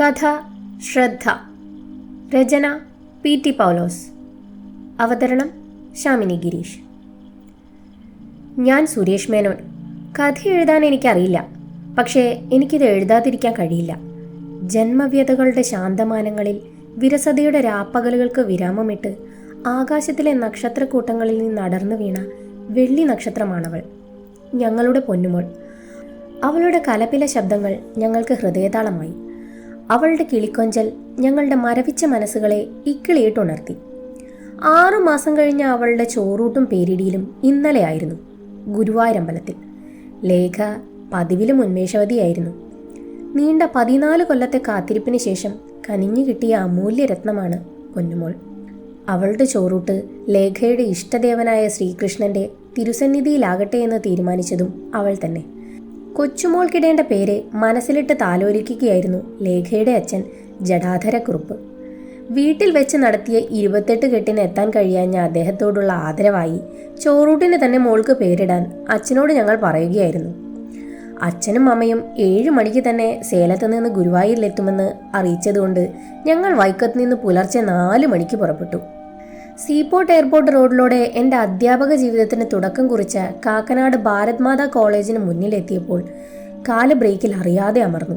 കഥ ശ്രദ്ധ. രചന P T Paulose. അവതരണം ശാമിനി ഗിരീഷ്. ഞാൻ സുരേഷ് മേനോൻ. കഥ എഴുതാൻ എനിക്കറിയില്ല. പക്ഷേ എനിക്കിത് എഴുതാതിരിക്കാൻ കഴിയില്ല. ജന്മവ്യതകളുടെ ശാന്തമാനങ്ങളിൽ വിരസതയുടെ രാപ്പകലുകൾക്ക് വിരാമമിട്ട് ആകാശത്തിലെ നക്ഷത്രക്കൂട്ടങ്ങളിൽ നിന്ന് അടർന്നു വീണ വെള്ളി നക്ഷത്രമാണവൾ. ഞങ്ങളുടെ പൊന്നുമോൾ. അവളുടെ കലപില ശബ്ദങ്ങൾ ഞങ്ങൾക്ക് ഹൃദയതാളമായി. അവളുടെ കിളിക്കൊഞ്ചൽ ഞങ്ങളുടെ മരവിച്ച മനസ്സുകളെ ഇക്കിളിയിട്ടുണർത്തി ആറു മാസം കഴിഞ്ഞ അവളുടെ ചോറൂട്ടും പേരിടിയിലും ഇന്നലെയായിരുന്നു ഗുരുവായൂരമ്പലത്തിൽ. ലേഖ പതിവിലും ഉന്മേഷവതിയായിരുന്നു. നീണ്ട പതിനാല് കൊല്ലത്തെ കാത്തിരിപ്പിന് ശേഷം കനിഞ്ഞു കിട്ടിയ അമൂല്യരത്നമാണ് പൊന്നുമോൾ. അവളുടെ ചോറൂട്ട് ലേഖയുടെ ഇഷ്ടദേവനായ ശ്രീകൃഷ്ണന്റെ തിരുസന്നിധിയിലാകട്ടെ എന്ന് തീരുമാനിച്ചതും അവൾ തന്നെ. കൊച്ചുമോൾക്കിടേണ്ട പേര് മനസ്സിലിട്ട് താലോലിക്കുകയായിരുന്നു ലേഖയുടെ അച്ഛൻ ജഡാധരക്കുറുപ്പ് വീട്ടിൽ വെച്ച് നടത്തിയ ഇരുപത്തെട്ട് കെട്ടിന് എത്താൻ കഴിയാഞ്ഞ അദ്ദേഹത്തോടുള്ള ആദരവായി ചോറൂട്ടിന് തന്നെ മോൾക്ക് പേരിടാൻ അച്ഛനോട് ഞങ്ങൾ പറയുകയായിരുന്നു. അച്ഛനും അമ്മയും ഏഴു മണിക്ക് തന്നെ സേലത്ത് നിന്ന് ഗുരുവായൂരിലെത്തുമെന്ന് അറിയിച്ചതുകൊണ്ട് ഞങ്ങൾ വൈക്കത്ത് നിന്ന് പുലർച്ചെ നാല് മണിക്ക് പുറപ്പെട്ടു. സീപോർട്ട് എയർപോർട്ട് റോഡിലൂടെ എന്റെ അധ്യാപക ജീവിതത്തിന് തുടക്കം കുറിച്ച് കാക്കനാട് ഭാരത് മാതാ കോളേജിന് മുന്നിലെത്തിയപ്പോൾ കാൽ ബ്രേക്കിൽ അറിയാതെ അമർന്നു.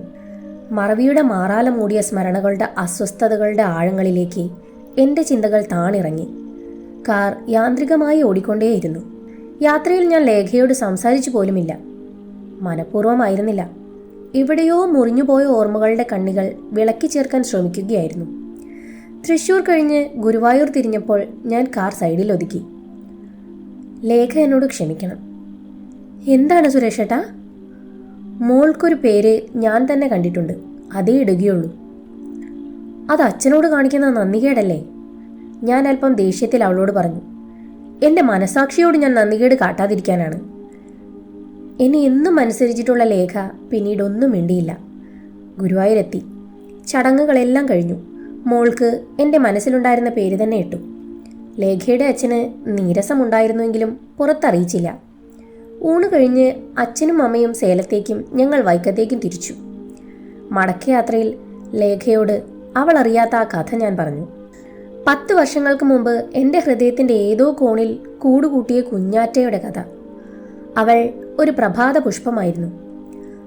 മറവിയുടെ മാറാല മൂടിയ സ്മരണകളുടെ അസ്വസ്ഥതകളുടെ ആഴങ്ങളിലേക്ക് എന്റെ ചിന്തകൾ താണിറങ്ങി. കാർ യാന്ത്രികമായി ഓടിക്കൊണ്ടേയിരുന്നു. യാത്രയിൽ ഞാൻ ലേഖയോട് സംസാരിച്ചു പോലുമില്ല. മനഃപൂർവമായിരുന്നില്ല. എവിടെയോ മുറിഞ്ഞുപോയ ഓർമ്മകളുടെ കണ്ണികൾ വിളക്കി ചേർക്കാൻ ശ്രമിക്കുകയായിരുന്നു. തൃശൂർ കഴിഞ്ഞ് ഗുരുവായൂർ തിരിഞ്ഞപ്പോൾ ഞാൻ കാർ സൈഡിൽ ഒതുക്കി. ലേഖ എന്നോട് ക്ഷമിക്കണം. എന്താണ് സുരേഷേട്ടാ മോൾക്കൊരു പേര് ഞാൻ തന്നെ കണ്ടിട്ടുണ്ട്. അതേ ഇടുകയുള്ളൂ. അത് അച്ഛനോട് കാണിക്കുന്ന നന്ദികേടല്ലേ? ഞാൻ അല്പം ദേഷ്യത്തിൽ അവളോട് പറഞ്ഞു. എന്റെ മനസാക്ഷിയോട് ഞാൻ നന്ദികേട് കാട്ടാതിരിക്കാനാണ്. എന്നെ എന്നും അനുസരിച്ചിട്ടുള്ള ലേഖ പിന്നീടൊന്നും മിണ്ടിയില്ല. ഗുരുവായൂരെത്തി. ചടങ്ങുകളെല്ലാം കഴിഞ്ഞു. മോൾക്ക് എന്റെ മനസ്സിലുണ്ടായിരുന്ന പേര് തന്നെ ഇട്ടു. ലേഖയുടെ അച്ഛന് നീരസമുണ്ടായിരുന്നുവെങ്കിലും പുറത്തറിയിച്ചില്ല. ഊണ് കഴിഞ്ഞ് അച്ഛനും അമ്മയും സേലത്തേക്കും ഞങ്ങൾ വൈക്കത്തേക്കും തിരിച്ചു. മടക്കയാത്രയിൽ ലേഖയോട് അവൾ അറിയാത്ത ആ കഥ ഞാൻ പറഞ്ഞു. പത്ത് വർഷങ്ങൾക്ക് മുമ്പ് എന്റെ ഹൃദയത്തിന്റെ ഏതോ കോണിൽ കൂടുകൂട്ടിയ കുഞ്ഞാറ്റയുടെ കഥ. അവൾ ഒരു പ്രഭാത പുഷ്പമായിരുന്നു.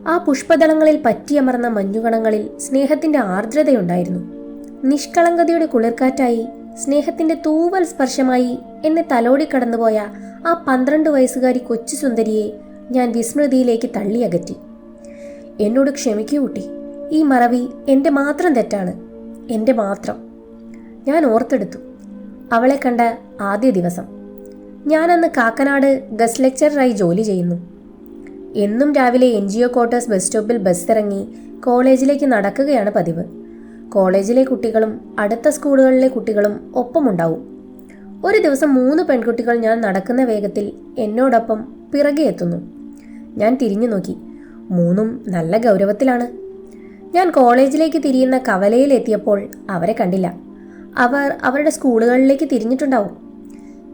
ആ പുഷ്പദളങ്ങളിൽ പറ്റിയമർന്ന മഞ്ഞുകണങ്ങളിൽ സ്നേഹത്തിന്റെ ആർദ്രതയുണ്ടായിരുന്നു. നിഷ്കളങ്കതയുടെ കുളിർക്കാറ്റായി സ്നേഹത്തിന്റെ തൂവൽ സ്പർശമായി എന്നെ തലോടി കടന്നുപോയ ആ പന്ത്രണ്ട് വയസ്സുകാരി കൊച്ചു സുന്ദരിയെ ഞാൻ വിസ്മൃതിയിലേക്ക് തള്ളി അകറ്റി. എന്നോട് ക്ഷമിക്കൂ കുട്ടി. ഈ മറവി എന്റെ മാത്രം തെറ്റാണ്. എന്റെ മാത്രം. ഞാൻ ഓർത്തെടുത്തു. അവളെ കണ്ട ആദ്യ ദിവസം. ഞാനന്ന് കാക്കനാട് ഗസ്റ്റ് ലെക്ചററായി ജോലി ചെയ്യുന്നു. എന്നും രാവിലെ N G O quarters bus സ്റ്റോപ്പിൽ ബസ് ഇറങ്ങി കോളേജിലേക്ക് നടക്കുകയാണ് പതിവ്. കോളേജിലെ കുട്ടികളും അടുത്ത സ്കൂളുകളിലെ കുട്ടികളും ഒപ്പമുണ്ടാവും. ഒരു ദിവസം മൂന്ന് പെൺകുട്ടികൾ ഞാൻ നടക്കുന്ന വേഗത്തിൽ എന്നോടൊപ്പം പിറകെ എത്തുന്നു. ഞാൻ തിരിഞ്ഞു നോക്കി. മൂന്നും നല്ല ഗൗരവത്തിലാണ്. ഞാൻ കോളേജിലേക്ക് തിരിയുന്ന കവലയിലെത്തിയപ്പോൾ അവരെ കണ്ടില്ല. അവർ അവരുടെ സ്കൂളുകളിലേക്ക് തിരിഞ്ഞിട്ടുണ്ടാവും.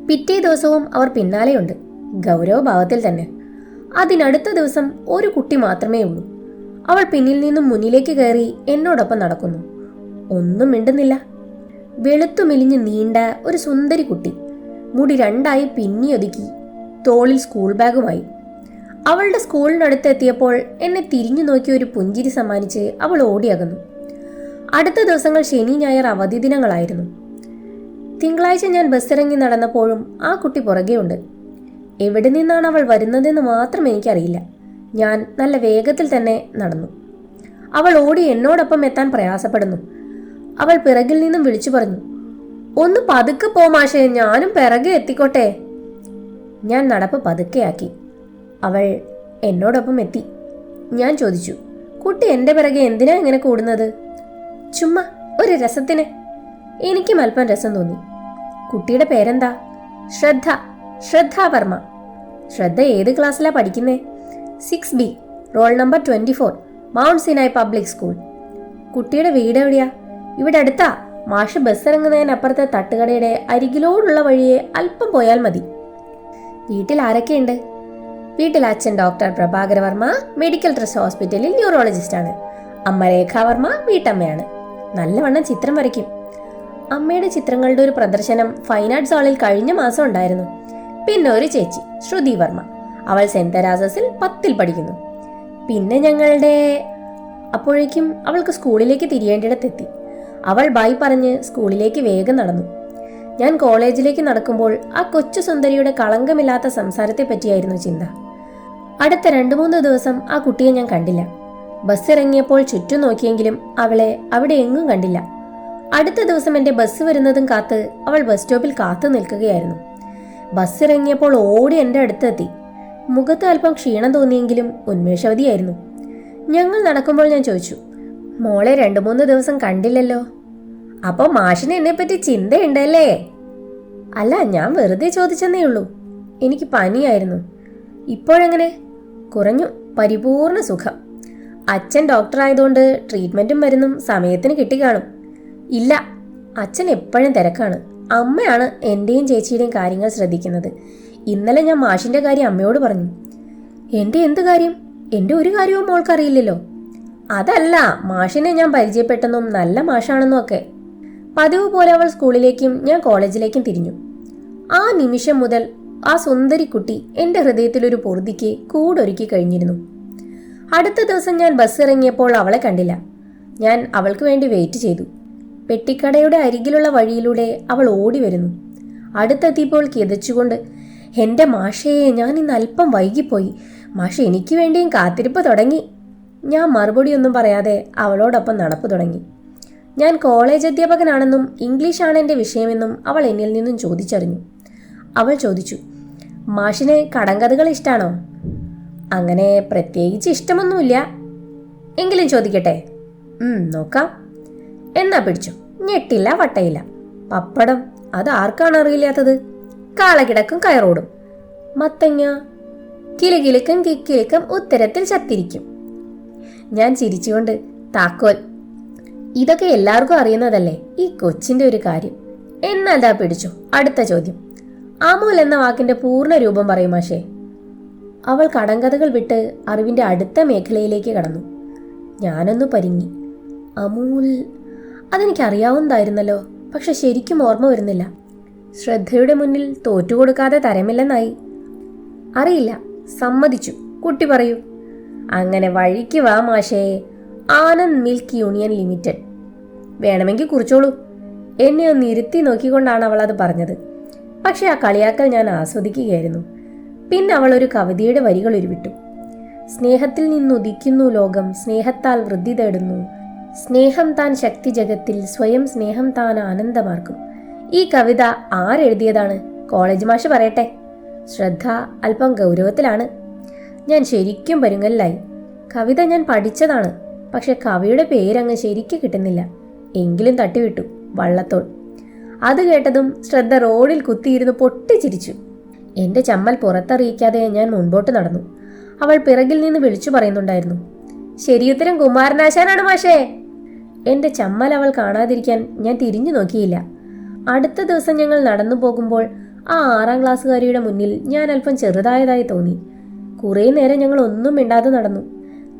പിറ്റേ ദിവസവും അവർ പിന്നാലെയുണ്ട്. ഗൗരവഭാവത്തിൽ തന്നെ. അതിനടുത്ത ദിവസം ഒരു കുട്ടി മാത്രമേ ഉള്ളൂ അവൾ പിന്നിൽ നിന്നും മുന്നിലേക്ക് കയറി എന്നോടൊപ്പം നടക്കുന്നു. ഒന്നും മിണ്ടുന്നില്ല. വെളുത്തു മെലിഞ്ഞ് നീണ്ട ഒരു സുന്ദരി കുട്ടി മുടി രണ്ടായി പിന്നിയൊതുക്കി തോളിൽ സ്കൂൾ ബാഗുമായി അവളുടെ സ്കൂളിനടുത്ത് എത്തിയപ്പോൾ എന്നെ തിരിഞ്ഞു നോക്കി ഒരു പുഞ്ചിരി സമ്മാനിച്ച് അവൾ ഓടിയകന്നു അടുത്ത ദിവസങ്ങൾ ശനി ഞായർ അവധി ദിനങ്ങളായിരുന്നു. തിങ്കളാഴ്ച ഞാൻ ബസ്സിറങ്ങി നടന്നപ്പോഴും ആ കുട്ടി പുറകെയുണ്ട്. എവിടെ നിന്നാണ് അവൾ വരുന്നതെന്ന് മാത്രം എനിക്കറിയില്ല. ഞാൻ നല്ല വേഗത്തിൽ തന്നെ നടന്നു. അവൾ ഓടി എന്നോടൊപ്പം എത്താൻ പ്രയാസപ്പെടുന്നു. അവൾ പിറകിൽ നിന്നും വിളിച്ചു പറഞ്ഞു ഒന്ന് പതുക്കെ പോ ഞാനും പിറകെ എത്തിക്കോട്ടെ. ഞാൻ നടപ്പ് പതുക്കെയാക്കി അവൾ എന്നോടൊപ്പം എത്തി. ഞാൻ ചോദിച്ചു കുട്ടി എന്റെ പിറകെ എന്തിനാ ഇങ്ങനെ കൂടുന്നത്? ചുമ്മാ ഒരു രസത്തിന്. എനിക്കും അല്പം രസം തോന്നി. കുട്ടിയുടെ പേരെന്താ? ശ്രദ്ധ ശ്രദ്ധ വർമ്മ. ശ്രദ്ധ ഏത് ക്ലാസ്സിലാ പഠിക്കുന്നേ? Six B roll number twenty four Mount Sinai public school. കുട്ടിയുടെ വീട് എവിടെയാ? ഇവിടെ അടുത്താ. മാഷ് ബസ് ഇറങ്ങുന്നതിനപ്പുറത്തെ തട്ടുകടയുടെ അരികിലോടുള്ള വഴിയെ അല്പം പോയാൽ മതി. വീട്ടിൽ ആരൊക്കെയുണ്ട്? വീട്ടിൽ അച്ഛൻ doctor Prabhakara Varma medical trust ഹോസ്പിറ്റലിൽ ന്യൂറോളജിസ്റ്റ് ആണ്. അമ്മ രേഖാവർമ്മ വീട്ടമ്മയാണ്. നല്ലവണ്ണം ചിത്രം വരയ്ക്കും. അമ്മയുടെ ചിത്രങ്ങളുടെ ഒരു പ്രദർശനം ഫൈൻ ആർട്സ് ഹാളിൽ കഴിഞ്ഞ മാസം ഉണ്ടായിരുന്നു. പിന്നെ ഒരു ചേച്ചി ശ്രുതി വർമ്മ. അവൾ സെന്റ് തെരാസസിൽ പത്തിൽ പഠിക്കുന്നു. പിന്നെ ഞങ്ങളുടെ അപ്പോഴേക്കും അവൾക്ക് സ്കൂളിലേക്ക് തിരിയേണ്ടിടത്തെത്തി. അവൾ ബൈ പറഞ്ഞ് സ്കൂളിലേക്ക് വേഗം നടന്നു. ഞാൻ കോളേജിലേക്ക് നടക്കുമ്പോൾ ആ കൊച്ചു സുന്ദരിയുടെ കളങ്കമില്ലാത്ത സംസാരത്തെ പറ്റിയായിരുന്നു ചിന്ത. അടുത്ത രണ്ടു മൂന്ന് ദിവസം ആ കുട്ടിയെ ഞാൻ കണ്ടില്ല. ബസ് ഇറങ്ങിയപ്പോൾ ചുറ്റും നോക്കിയെങ്കിലും അവളെ അവിടെ എങ്ങും കണ്ടില്ല. അടുത്ത ദിവസം എന്റെ ബസ് വരുന്നതും കാത്ത് അവൾ ബസ് സ്റ്റോപ്പിൽ കാത്തു നിൽക്കുകയായിരുന്നു. ബസ് ഇറങ്ങിയപ്പോൾ ഓടി എന്റെ അടുത്തെത്തി. മുഖത്ത് അല്പം ക്ഷീണം തോന്നിയെങ്കിലും ഉന്മേഷവതിയായിരുന്നു ഞങ്ങൾ നടക്കുമ്പോൾ ഞാൻ ചോദിച്ചു മോളെ രണ്ടു മൂന്ന് ദിവസം കണ്ടില്ലല്ലോ. അപ്പോൾ മാഷിന് എന്നെപ്പറ്റി ചിന്തയുണ്ടല്ലേ? അല്ല ഞാൻ വെറുതെ ചോദിച്ചെന്നേ ഉള്ളൂ. എനിക്ക് പനിയായിരുന്നു. ഇപ്പോഴെങ്ങനെ? കുറഞ്ഞു പരിപൂർണ സുഖം. അച്ഛൻ ഡോക്ടർ ആയതുകൊണ്ട് ട്രീറ്റ്മെന്റും മരുന്നും സമയത്തിന് കിട്ടിക്കാണും. ഇല്ല അച്ഛൻ എപ്പോഴും തിരക്കാണ്. അമ്മയാണ് എന്റെയും ചേച്ചിയുടെയും കാര്യങ്ങൾ ശ്രദ്ധിക്കുന്നത്. ഇന്നലെ ഞാൻ മാഷിന്റെ കാര്യം അമ്മയോട് പറഞ്ഞു. എന്റെ എന്ത് കാര്യം? എന്റെ ഒരു കാര്യവും മോൾക്കറിയില്ലല്ലോ. അതല്ല മാഷിനെ ഞാൻ പരിചയപ്പെട്ടെന്നും നല്ല മാഷാണെന്നും ഒക്കെ പതിവ് പോലെ അവൾ സ്കൂളിലേക്കും ഞാൻ കോളേജിലേക്കും തിരിഞ്ഞു. ആ നിമിഷം മുതൽ ആ സുന്ദരി കുട്ടി എന്റെ ഹൃദയത്തിലൊരു പൊറുതിക്ക് കൂടൊരുക്കി കഴിഞ്ഞിരുന്നു. അടുത്ത ദിവസം ഞാൻ ബസ് ഇറങ്ങിയപ്പോൾ അവളെ കണ്ടില്ല. ഞാൻ അവൾക്ക് വേണ്ടി വെയിറ്റ് ചെയ്തു. പെട്ടിക്കടയുടെ അരികിലുള്ള വഴിയിലൂടെ അവൾ ഓടി വരുന്നു അടുത്തെത്തിയപ്പോൾ കിതച്ചുകൊണ്ട് എന്റെ മാഷയെ ഞാൻ ഇന്ന് അല്പം വൈകിപ്പോയി. മാഷ എനിക്ക് വേണ്ടിയും കാത്തിരിപ്പ് തുടങ്ങി. ഞാൻ മറുപടിയൊന്നും പറയാതെ അവളോടൊപ്പം നടപ്പ് തുടങ്ങി. ഞാൻ കോളേജ് അധ്യാപകനാണെന്നും ഇംഗ്ലീഷാണ് എന്റെ വിഷയമെന്നും അവൾ എന്നിൽ നിന്നും ചോദിച്ചറിഞ്ഞു. അവൾ ചോദിച്ചു മാഷിന് കടങ്കഥകൾ ഇഷ്ടമാണോ അങ്ങനെ പ്രത്യേകിച്ച് ഇഷ്ടമൊന്നുമില്ല. എങ്കിലും ചോദിക്കട്ടെ. നോക്കാം. എന്നാ പിടിച്ചു ഞെട്ടില്ല വട്ടയില്ല. പപ്പടം അത് ആർക്കാണ് അറിയില്ലാത്തത്? കാളകിടക്കും കയറോടും. മത്തങ്ങ? കിലുകിലുക്കും കിക്കിലുക്കും ഉത്തരത്തിൽ ചത്തിരിക്കും. ഞാൻ ചിരിച്ചുകൊണ്ട് താക്കോൽ. ഇതൊക്കെ എല്ലാവർക്കും അറിയുന്നതല്ലേ ഈ കൊച്ചിന്റെ ഒരു കാര്യം? എന്നതാ പിടിച്ചു അടുത്ത ചോദ്യം. അമൂൽ എന്ന വാക്കിന്റെ പൂർണ രൂപം പറയും മാഷേ. അവൾ കടങ്കഥകൾ വിട്ട് അറിവിന്റെ അടുത്ത മേഖലയിലേക്ക് കടന്നു. ഞാനൊന്നു പരിങ്ങി. അമൂൽ അതെനിക്കറിയാവുന്നതായിരുന്നല്ലോ പക്ഷെ ശരിക്കും ഓർമ്മ വരുന്നില്ല. ശ്രദ്ധയുടെ മുന്നിൽ തോറ്റുകൊടുക്കാതെ തരമില്ലെന്നായി. അറിയില്ല സമ്മതിച്ചു. കുട്ടി പറയൂ. അങ്ങനെ വഴിക്ക് വാ മാഷേ. Anand milk union limited. വേണമെങ്കിൽ കുറിച്ചോളൂ. എന്നെ ഒന്ന് ഇരുത്തി നോക്കിക്കൊണ്ടാണ് അവൾ അത് പറഞ്ഞത്. പക്ഷെ ആ കളിയാക്കൽ ഞാൻ ആസ്വദിക്കുകയായിരുന്നു. പിന്നെ അവൾ ഒരു കവിതയുടെ വരികൾ ഉരുവിട്ടു. സ്നേഹത്തിൽ നിന്നുദിക്കുന്നു ലോകം സ്നേഹത്താൽ വൃദ്ധി തേടുന്നു. സ്നേഹം താൻ ശക്തി ജഗത്തിൽ സ്വയം സ്നേഹം താൻ ആനന്ദമാർക്കും. ഈ കവിത ആരെഴുതിയതാണ്? കോളേജ് മാഷ് പറയട്ടെ. ശ്രദ്ധ അല്പം ഗൗരവത്തിലാണ്. ഞാൻ ശരിക്കും പരുങ്ങലിലായി. കവിത ഞാൻ പഠിച്ചതാണ് പക്ഷെ കവിയുടെ പേരങ്ങ് ശരിക്ക് കിട്ടുന്നില്ല. എങ്കിലും തട്ടിവിട്ടു വള്ളത്തോൾ. അത് കേട്ടതും ശ്രദ്ധ റോഡിൽ കുത്തിയിരുന്ന് പൊട്ടിച്ചിരിച്ചു. എന്റെ ചമ്മൽ പുറത്തറിയിക്കാതെ ഞാൻ മുൻപോട്ട് നടന്നു. അവൾ പിറകിൽ നിന്ന് വിളിച്ചു പറയുന്നുണ്ടായിരുന്നു ശരിയുത്തരം കുമാരനാശാനാണ് മാഷേ. എന്റെ ചമ്മൽ അവൾ കാണാതിരിക്കാൻ ഞാൻ തിരിഞ്ഞു നോക്കിയില്ല. അടുത്ത ദിവസം ഞങ്ങൾ നടന്നു പോകുമ്പോൾ ആ ആറാം ക്ലാസ്സുകാരിയുടെ മുന്നിൽ ഞാൻ അല്പം ചെറുതായതായി തോന്നി. കുറേ നേരം ഞങ്ങൾ ഒന്നും മിണ്ടാതെ നടന്നു.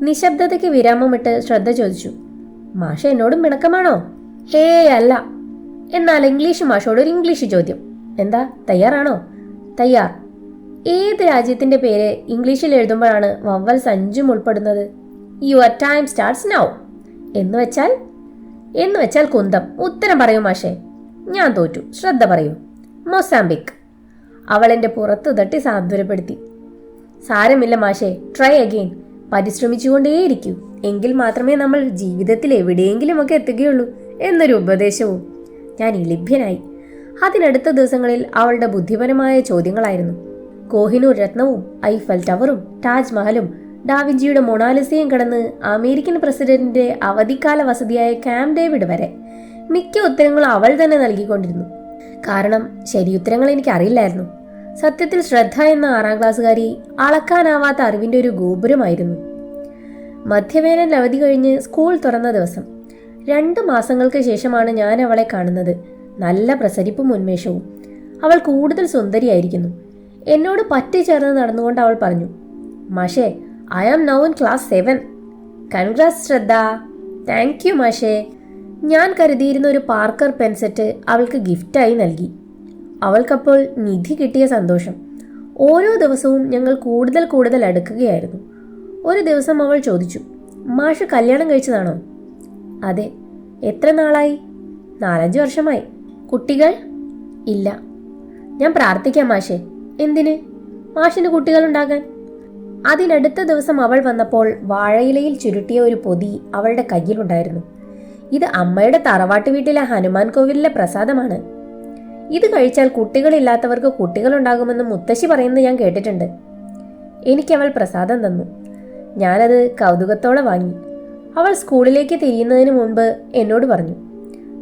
നിശബ്ദതയ്ക്ക് വിരാമമിട്ട് ശ്രദ്ധ ചോദിച്ചു. മാഷ എന്നോടും മിണക്കമാണോ? ഹേ അല്ല. എന്നാൽ ഇംഗ്ലീഷ് മാഷോട് ഒരു ഇംഗ്ലീഷ് ചോദ്യം. എന്താ തയ്യാറാണോ? തയ്യാർ. ഏത് രാജ്യത്തിന്റെ പേര് ഇംഗ്ലീഷിൽ എഴുതുമ്പോഴാണ് വവ്വൽ സഞ്ചും ഉൾപ്പെടുന്നത്? Your time starts now. എന്ന് വെച്ചാൽ? എന്ന് വെച്ചാൽ കുന്തം. ഉത്തരം പറയൂ മാഷേ. ഞാൻ തോറ്റു. ശ്രദ്ധ പറയൂ. മൊസാംബിക് എന്റെ പുറത്തു തട്ടി സാന്ത്വനപ്പെടുത്തി. സാരമില്ല മാഷേ. ട്രൈ അഗെയിൻ പരിശ്രമിച്ചുകൊണ്ടേയിരിക്കൂ. എങ്കിൽ മാത്രമേ നമ്മൾ ജീവിതത്തിൽ എവിടെയെങ്കിലും ഒക്കെ എത്തുകയുള്ളൂ എന്നൊരു ഉപദേശവും ഞാൻ ഇലിഭ്യനായി അതിനടുത്ത ദിവസങ്ങളിൽ അവളുടെ ബുദ്ധിപരമായ ചോദ്യങ്ങളായിരുന്നു. കോഹിനൂർ രത്നവും ഐഫൽ ടവറും താജ്മഹലും ഡാവിഞ്ചിയുടെ മൊണാലിസയും കടന്ന് അമേരിക്കൻ പ്രസിഡന്റിന്റെ അവധിക്കാല വസതിയായ ക്യാമ്പ് ഡേവിഡ് വരെ മിക്ക ഉത്തരങ്ങളും അവൾ തന്നെ നൽകിക്കൊണ്ടിരുന്നു. കാരണം ശരിയുത്തരങ്ങൾ എനിക്ക് അറിയില്ലായിരുന്നു സത്യത്തിൽ ശ്രദ്ധ എന്ന ആറാം ക്ലാസ്സുകാരി അളക്കാനാവാത്ത അറിവിന്റെ ഒരു ഗോപുരമായിരുന്നു. മധ്യവേനൽ അവധി കഴിഞ്ഞ് സ്കൂൾ തുറന്ന ദിവസം. രണ്ട് മാസങ്ങൾക്ക് ശേഷമാണ് ഞാൻ അവളെ കാണുന്നത്. നല്ല പ്രസരിപ്പും ഉന്മേഷവും. അവൾ കൂടുതൽ സുന്ദരിയായിരിക്കുന്നു. എന്നോട് പറ്റിച്ചേർന്ന് നടന്നുകൊണ്ട് അവൾ പറഞ്ഞു മാഷേ I am now in class seven congrats Shraddha. Thank you മാഷേ. ഞാൻ കരുതിയിരുന്ന ഒരു പാർക്കർ പെൻസെറ്റ് അവൾക്ക് ഗിഫ്റ്റായി നൽകി. അവൾക്കപ്പോൾ നിധി കിട്ടിയ സന്തോഷം. ഓരോ ദിവസവും ഞങ്ങൾ കൂടുതൽ കൂടുതൽ അടുക്കുകയായിരുന്നു. ഒരു ദിവസം അവൾ ചോദിച്ചു മാഷ് കല്യാണം കഴിച്ചതാണോ? അതെ. എത്ര നാളായി? നാലഞ്ച് വർഷമായി. കുട്ടികൾ? ഇല്ല. ഞാൻ പ്രാർത്ഥിക്കാം മാഷെ. എന്തിന്? മാഷിന് കുട്ടികളുണ്ടാകാൻ അതിനടുത്ത ദിവസം അവൾ വന്നപ്പോൾ വാഴയിലയിൽ ചുരുട്ടിയ ഒരു പൊതി അവളുടെ കയ്യിലുണ്ടായിരുന്നു ഇത് അമ്മയുടെ തറവാട്ട് വീട്ടിലെ ഹനുമാൻ കോവിലിലെ പ്രസാദമാണ്. ഇത് കഴിച്ചാൽ കുട്ടികളില്ലാത്തവർക്ക് കുട്ടികളുണ്ടാകുമെന്ന് മുത്തശ്ശി പറയുന്നത് ഞാൻ കേട്ടിട്ടുണ്ട്. എനിക്ക് അവൾ പ്രസാദം തന്നു. ഞാനത് കൗതുകത്തോടെ വാങ്ങി. അവൾ സ്കൂളിലേക്ക് തിരിയുന്നതിന് മുൻപ് എന്നോട് പറഞ്ഞു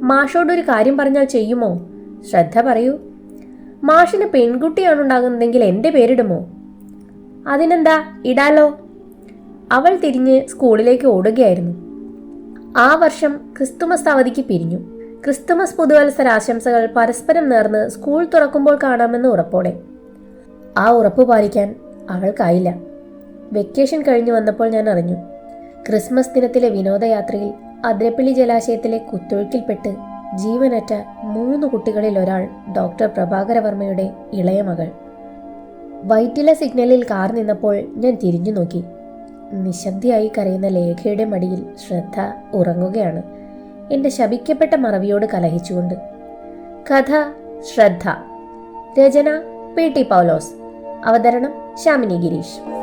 മാഷോട് ഒരു കാര്യം പറഞ്ഞാൽ ചെയ്യുമോ? ശ്രദ്ധ പറയൂ. മാഷിന് പെൺകുട്ടിയാണ് ഉണ്ടാകുന്നതെങ്കിൽ എന്റെ പേരിടുമോ? അതിനെന്താ ഇടാലോ? അവൾ തിരിഞ്ഞ് സ്കൂളിലേക്ക് ഓടുകയായിരുന്നു. ആ വർഷം ക്രിസ്തുമസ് അവധിക്ക് പിരിഞ്ഞു. ക്രിസ്തുമസ് പുതുവത്സര ആശംസകൾ പരസ്പരം നേർന്ന് സ്കൂൾ തുറക്കുമ്പോൾ കാണാമെന്ന് ഉറപ്പോടെ. ആ ഉറപ്പ് പാലിക്കാൻ അവൾക്കായില്ല. വെക്കേഷൻ കഴിഞ്ഞു വന്നപ്പോൾ ഞാൻ അറിഞ്ഞു. ക്രിസ്മസ് ദിനത്തിലെ വിനോദയാത്രയിൽ അതിരപ്പള്ളി ജലാശയത്തിലെ കുത്തൊഴുക്കിൽപ്പെട്ട് ജീവനറ്റ മൂന്ന് കുട്ടികളിൽ ഒരാൾ ഡോക്ടർ പ്രഭാകരവർമ്മയുടെ ഇളയ മകൾ. വൈറ്റില സിഗ്നലിൽ കാർ നിന്നപ്പോൾ ഞാൻ തിരിഞ്ഞു നോക്കി നിശബ്ദയായി കരയുന്ന ലേഖയുടെ മടിയിൽ ശ്രദ്ധ ഉറങ്ങുകയാണ്. എന്റെ ശപിക്കപ്പെട്ട മറവിയോട് കലഹിച്ചുകൊണ്ട്. കഥ ശ്രദ്ധ. രചന പി ടി പൗലോസ്. അവതരണം ശാമിനി ഗിരീഷ്.